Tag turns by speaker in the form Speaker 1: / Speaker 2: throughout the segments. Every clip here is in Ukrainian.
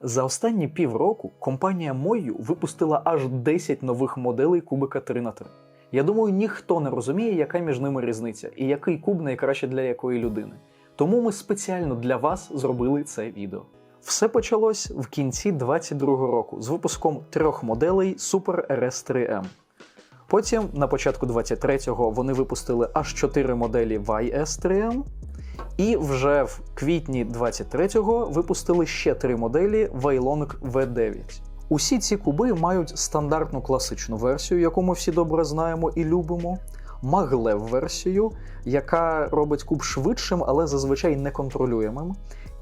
Speaker 1: За останні півроку компанія Мою випустила аж 10 нових моделей кубика 3 на 3 Я думаю, ніхто не розуміє, яка між ними різниця і який куб найкраще для якої людини. Тому ми спеціально для вас зробили це відео. Все почалось в кінці 22-го року з випуском трьох моделей Super RS3M. Потім, на початку 23-го, вони випустили аж 4 моделі YS3M. І вже в квітні 23-го випустили ще три моделі Weilong V9. Усі ці куби мають стандартну класичну версію, яку ми всі добре знаємо і любимо. Маглев версію, яка робить куб швидшим, але зазвичай неконтролюємим.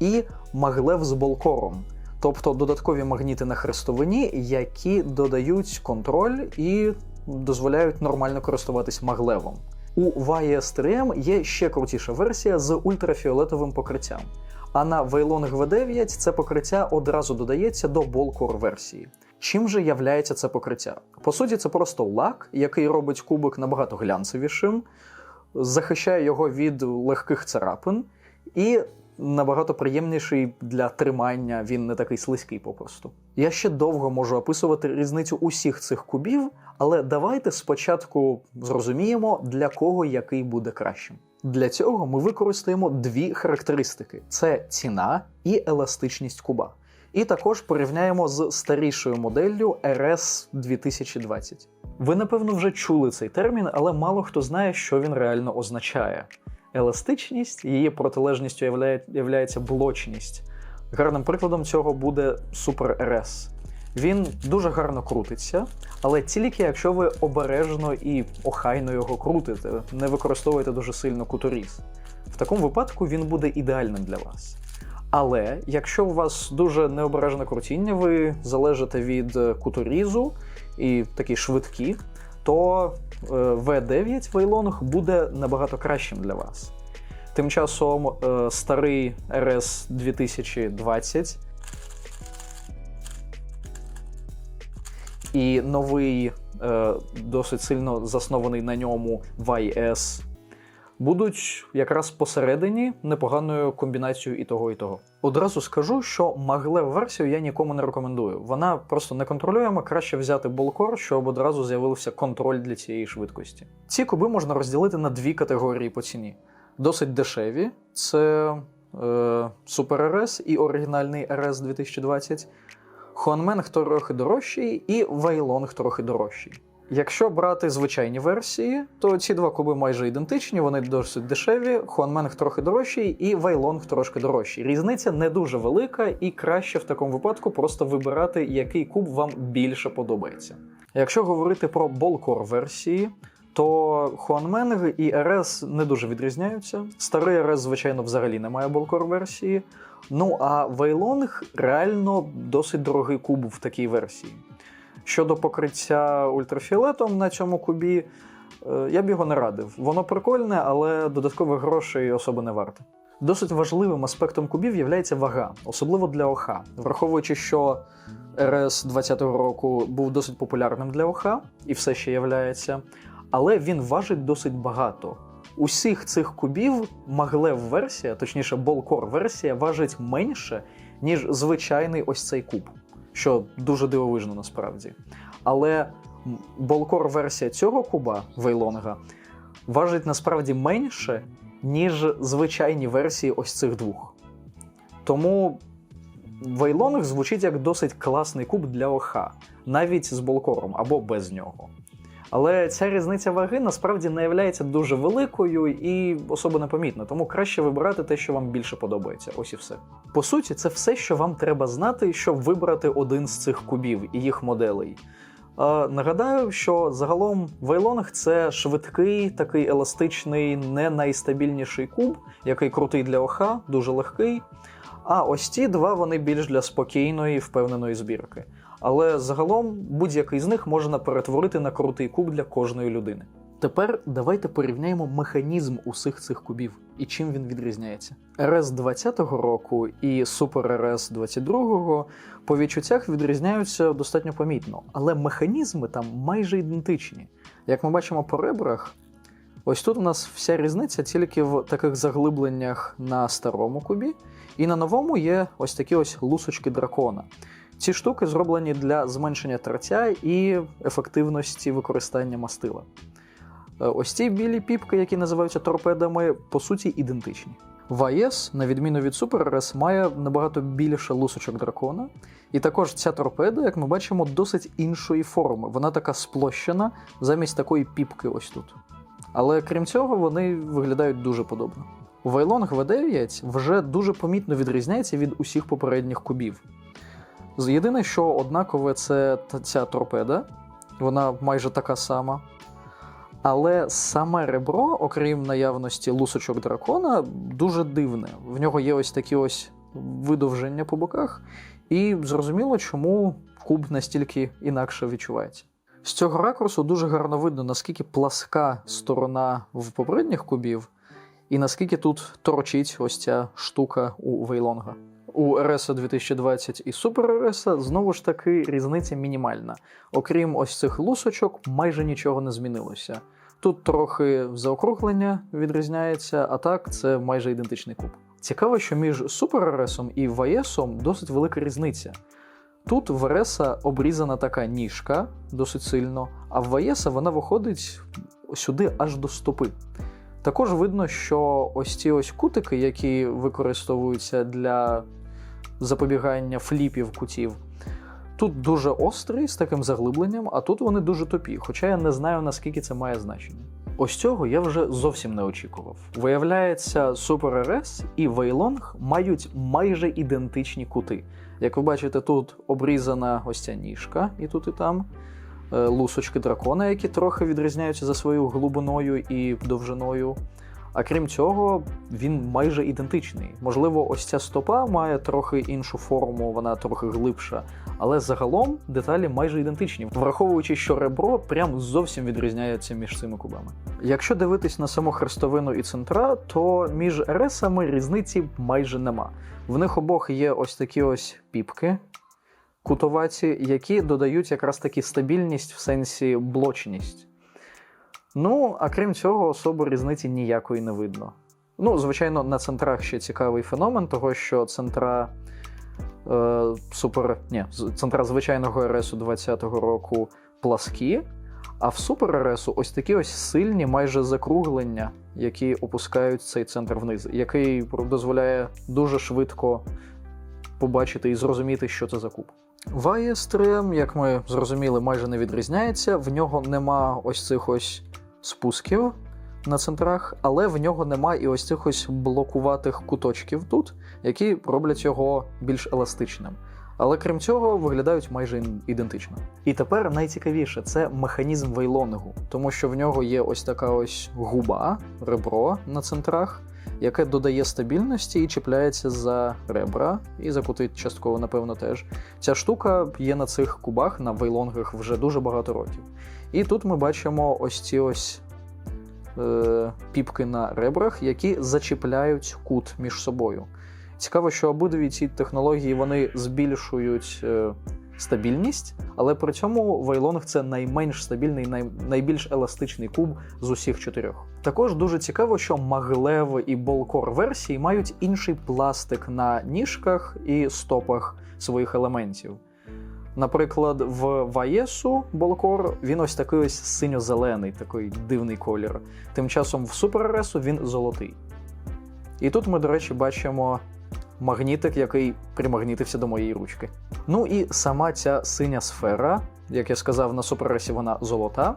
Speaker 1: І маглев з болкором, тобто додаткові магніти на хрестовині, які додають контроль і дозволяють нормально користуватись маглевом. У YS3M є ще крутіша версія з ультрафіолетовим покриттям. А на Weilong V9 це покриття одразу додається до Ballcore версії. Чим же являється це покриття? По суті, це просто лак, який робить кубик набагато глянцевішим, захищає його від легких царапин і набагато приємніший для тримання, він не такий слизький попросту. Я ще довго можу описувати різницю усіх цих кубів, але давайте спочатку зрозуміємо, для кого який буде кращим. Для цього ми використаємо дві характеристики: це ціна і еластичність куба. І також порівняємо з старішою моделлю RS 2020. Ви, напевно, вже чули цей термін, але мало хто знає, що він реально означає. Еластичність, її протилежністю являє, являється блочність. Гарним прикладом цього буде Super RS. Він дуже гарно крутиться, але тільки якщо ви обережно і охайно його крутите, не використовуєте дуже сильно куторіз. В такому випадку він буде ідеальним для вас. Але якщо у вас дуже необережне крутіння, ви залежите від куторізу і такі швидкі, то V9 Weilong буде набагато кращим для вас. Тим часом е, старий RS 2020 і новий, е, досить сильно заснований на ньому YS будуть якраз посередині непоганою комбінацією і того, і того. Одразу скажу, що маглев версію я нікому не рекомендую. Вона просто неконтролюєма, краще взяти болкор, щоб одразу з'явився контроль для цієї швидкості. Ці куби можна розділити на дві категорії по ціні. Досить дешеві це е, Super RS і оригінальний RS 2020. Хуанменг трохи дорожчий, і Weilong трохи дорожчий. Якщо брати звичайні версії, то ці два куби майже ідентичні, вони досить дешеві. Хуанменг трохи дорожчий, і Weilong трошки дорожчий. Різниця не дуже велика, і краще в такому випадку просто вибирати, який куб вам більше подобається. Якщо говорити про болкор версії, то Хуанменг і RS не дуже відрізняються. Старий RS, звичайно, взагалі не має болкор версії. Ну а Weilong реально досить дорогий куб в такій версії. Щодо покриття ультрафіолетом на цьому кубі, е, я б його не радив. Воно прикольне, але додаткових грошей особи не варте. Досить важливим аспектом кубів є вага, особливо для ОХ. Враховуючи, що РС 20-го року був досить популярним для ОХ і все ще являється, але він важить досить багато. Усіх цих кубів маглев версія, точніше, болкор версія, важить менше, ніж звичайний ось цей куб що дуже дивовижно насправді. Але болкор версія цього куба Вейлонга важить насправді менше, ніж звичайні версії ось цих двох. Тому Вейлонг звучить як досить класний куб для ОХ, навіть з болкором або без нього. Але ця різниця ваги насправді не є дуже великою і особо непомітна, тому краще вибирати те, що вам більше подобається. Ось і все. По суті, це все, що вам треба знати, щоб вибрати один з цих кубів і їх моделей. Е, нагадаю, що загалом Вейлонг це швидкий, такий еластичний, не найстабільніший куб, який крутий для оха, дуже легкий. А ось ті два вони більш для спокійної, впевненої збірки але загалом будь-який з них можна перетворити на крутий куб для кожної людини. Тепер давайте порівняємо механізм усіх цих кубів і чим він відрізняється. rs 20-го року і Super rs 22-го по відчуттях відрізняються достатньо помітно, але механізми там майже ідентичні. Як ми бачимо по ребрах, ось тут у нас вся різниця тільки в таких заглибленнях на старому кубі І на новому є ось такі ось лусочки дракона. Ці штуки зроблені для зменшення тертя і ефективності використання мастила. Е, Ось ці білі піпки, які називаються торпедами, по суті ідентичні. ВАЄС, на відміну від Super має набагато більше лусочок дракона. І також ця торпеда, як ми бачимо, досить іншої форми. Вона така сплощена замість такої піпки ось тут. Але крім цього, вони виглядають дуже подобно. Вейлонг V9 вже дуже помітно відрізняється від усіх попередніх кубів. Єдине, що однакове, це ця торпеда, вона майже така сама. Але саме ребро, окрім наявності лусочок дракона, дуже дивне. В нього є ось такі ось видовження по боках, і зрозуміло, чому куб настільки інакше відчувається. З цього ракурсу дуже гарно видно, наскільки пласка сторона в попередніх кубів, і наскільки тут торчить ось ця штука у Вейлонга. У RS 2020 і Super RS знову ж таки різниця мінімальна. Окрім ось цих лусочок, майже нічого не змінилося. Тут трохи заокруглення відрізняється, а так це майже ідентичний куб. Цікаво, що між Super RS і VS досить велика різниця. Тут в RS обрізана така ніжка досить сильно, а в VS вона виходить сюди аж до стопи. Також видно, що ось ці ось кутики, які використовуються для запобігання фліпів кутів, тут дуже острий з таким заглибленням, а тут вони дуже тупі, хоча я не знаю наскільки це має значення. Ось цього я вже зовсім не очікував. Виявляється, Super RS і Вейлонг мають майже ідентичні кути. Як ви бачите, тут обрізана ось ця ніжка, і тут, і там. Е, Лусочки дракона, які трохи відрізняються за своєю глибиною і довжиною. А крім цього, він майже ідентичний. Можливо, ось ця стопа має трохи іншу форму, вона трохи глибша, але загалом деталі майже ідентичні, враховуючи, що ребро прям зовсім відрізняється між цими кубами. Якщо дивитись на саму хрестовину і центра, то між ресами різниці майже нема. В них обох є ось такі ось піпки кутоваті, які додають якраз таки стабільність в сенсі блочність. Ну, а крім цього, особо різниці ніякої не видно. Ну, звичайно, на центрах ще цікавий феномен, того що центра е, супер. Ні, центра звичайного РСу 20-го року пласкі, а в супер РСу ось такі ось сильні майже закруглення, які опускають цей центр вниз, який дозволяє дуже швидко побачити і зрозуміти, що це за куб. Ваєстрем, як ми зрозуміли, майже не відрізняється. В нього нема ось цих ось спусків на центрах, але в нього нема і ось цих ось блокуватих куточків тут, які роблять його більш еластичним. Але крім цього, виглядають майже ідентично. І тепер найцікавіше це механізм вейлонгу, тому що в нього є ось така ось губа, ребро на центрах, яке додає стабільності і чіпляється за ребра, і за кути частково, напевно, теж. Ця штука є на цих кубах, на вейлонгах вже дуже багато років. І тут ми бачимо ось ці ось е, піпки на ребрах, які зачіпляють кут між собою. Цікаво, що обидві ці технології вони збільшують е, стабільність, але при цьому Вейлонг це найменш стабільний, най, найбільш еластичний куб з усіх чотирьох. Також дуже цікаво, що Маглев і Болкор версії мають інший пластик на ніжках і стопах своїх елементів. Наприклад, в Ваєсу Болкор він ось такий ось синьо-зелений, такий дивний колір. Тим часом в Супер він золотий. І тут ми, до речі, бачимо магнітик, який примагнітився до моєї ручки. Ну і сама ця синя сфера, як я сказав, на супересі вона золота.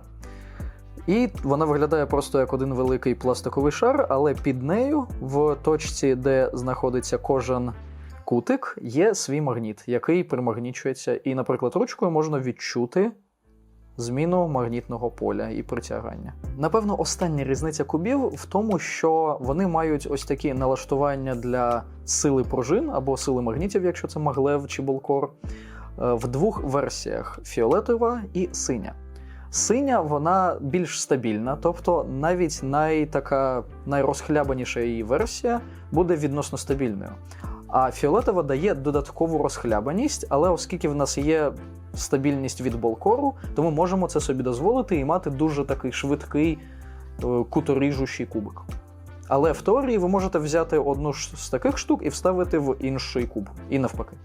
Speaker 1: І вона виглядає просто як один великий пластиковий шар, але під нею, в точці, де знаходиться кожен кутик, є свій магніт, який примагнічується. І, наприклад, ручкою можна відчути зміну магнітного поля і притягання. Напевно, остання різниця кубів в тому, що вони мають ось такі налаштування для сили пружин або сили магнітів, якщо це маглев чи болкор, е, в двох версіях: фіолетова і синя. Синя вона більш стабільна, тобто навіть найтака найрозхлябаніша її версія буде відносно стабільною. А фіолетова дає додаткову розхлябаність, але оскільки в нас є стабільність від болкору, то ми можемо це собі дозволити і мати дуже такий швидкий е, куторіжущий кубик. Але в теорії ви можете взяти одну з таких штук і вставити в інший куб, і навпаки.